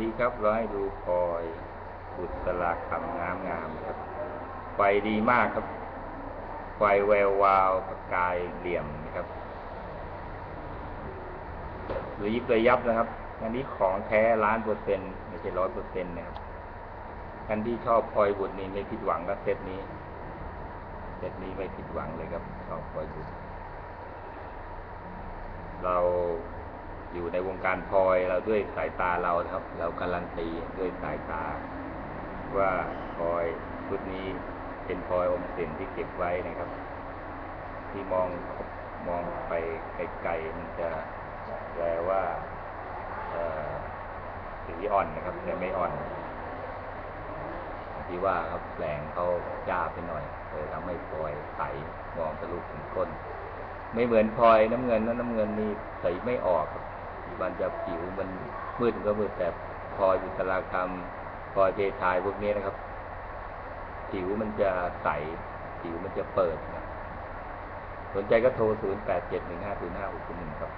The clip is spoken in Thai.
ดีครับเราให้ดูพลอยบุตรลาคำงามงามๆครับ ไฟดีมากครับ ไฟแวววาวประกายเหลี่ยมนะครับหรือยิบระยับนะครับ อันนี้ของแท้ล้านเปอร์เซ็นต์ไม่ใช่ร้อยเปอร์เซ็นต์นะครับท่านที่ชอบพลอยบุตรนี่ไม่ผิดหวังกับเซตนี้ เซตนี้ไม่ผิดหวังเลยครับชอบพลอยบุตรเรา อยู่ในวงการพลอยเราด้วยสายตาเรานะครับ เราการันตีด้วยสายตา ว่าพลอยชุดนี้เป็นพลอยอมสินที่เก็บไว้นะครับ ที่มองมองไปไกลๆมันจะแปลว่าสีอ่อนนะครับ แต่ไม่อ่อน ที่ว่าครับแสงเขาจ้าไปหน่อยเลยทำให้พลอยใสมองทะลุถึงก้น ไม่เหมือนพลอยน้ำเงินนะน้ำเงินนี่ใสไม่ออกครับ มันจะผิวมันมืดก็มืดแต่พออยู่ตลาคำพอเจทายพวกนี้นะครับ ผิวมันจะใส ผิวมันจะเปิดนะสนใจก็โทร 0 8 7 1 5 0 5 6 1ครับ